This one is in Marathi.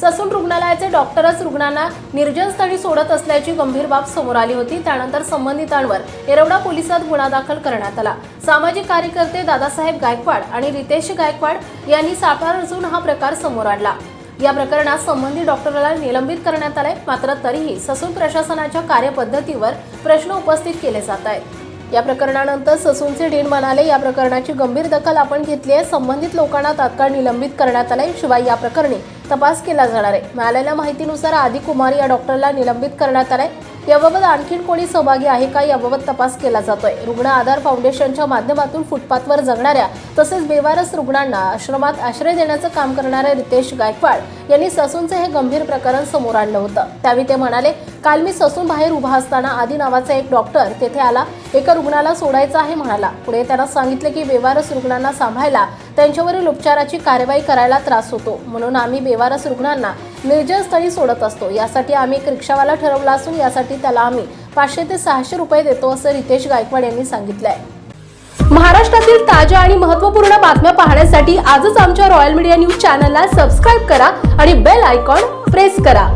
ससून रुग्णालयाचे डॉक्टरच रुग्णांना निर्जनस्थळी सोडत असल्याची गंभीर बाब समोर आली होती. त्यानंतर संबंधितांवर येरवडा पोलिसात गुन्हा दाखल करण्यात आला. सामाजिक कार्यकर्ते दादासाहेब गायकवाड आणि रितेश गायकवाड यांनी साकार रचून हा प्रकार समोर आणला. या प्रकरणात संबंधित डॉक्टरला निलंबित करण्यात आले मात्र तरीही ससून प्रशासनाच्या कार्यपद्धतीवर प्रश्न उपस्थित केले जात आहेत. या प्रकरणानंतर ससूनचे डीन म्हणाले या प्रकरणाची गंभीर दखल आपण घेतली आहे. संबंधित लोकांना तात्काळ निलंबित करण्यात आले शिवाय या प्रकरणी तपास केला जाणार आहे. मिळालेल्या माहितीनुसार आदी कुमार या डॉक्टरला निलंबित करण्यात आलंय. याबाबत आणखीन कोणी सहभागी आहे का याबाबत तपास केला जातोय. रुग्ण आधार फाउंडेशनच्या माध्यमातून फुटपाथवर जगणाऱ्या तसेच बेवारस रुग्णांना आश्रमात आश्रय देण्याचं काम करणारे रितेश गायकवाड यांनी ससूनचं हे गंभीर प्रकरण समोर आणलं होतं. त्यावेळी ते म्हणाले काल मी ससून बाहेर उभा असताना आदी नावाचा एक डॉक्टर तेथे आला. एका रुग्णाला सोडायचं आहे म्हणाला. पुढे त्यांना सांगितलं की बेवारस रुग्णांना सांभाळायला त्यांच्यावरील उपचाराची कार्यवाही करायला त्रास होतो. म्हणून आम्ही बेवारस रुग्णांना निर्जन स्थळी सोडत असतो. यासाठी आम्ही एक रिक्षावाला ठरवला असून यासाठी त्याला आम्ही पाचशे ते सहाशे रुपये देतो असं रितेश गायकवाड यांनी सांगितलं आहे महाराष्ट्रातील ताज्या आणि महत्त्वपूर्ण बातम्या पाहण्यासाठी आजच आमच्या रॉयल मीडिया न्यूज चॅनलला सबस्क्राईब करा आणि बेल आयकॉन प्रेस करा.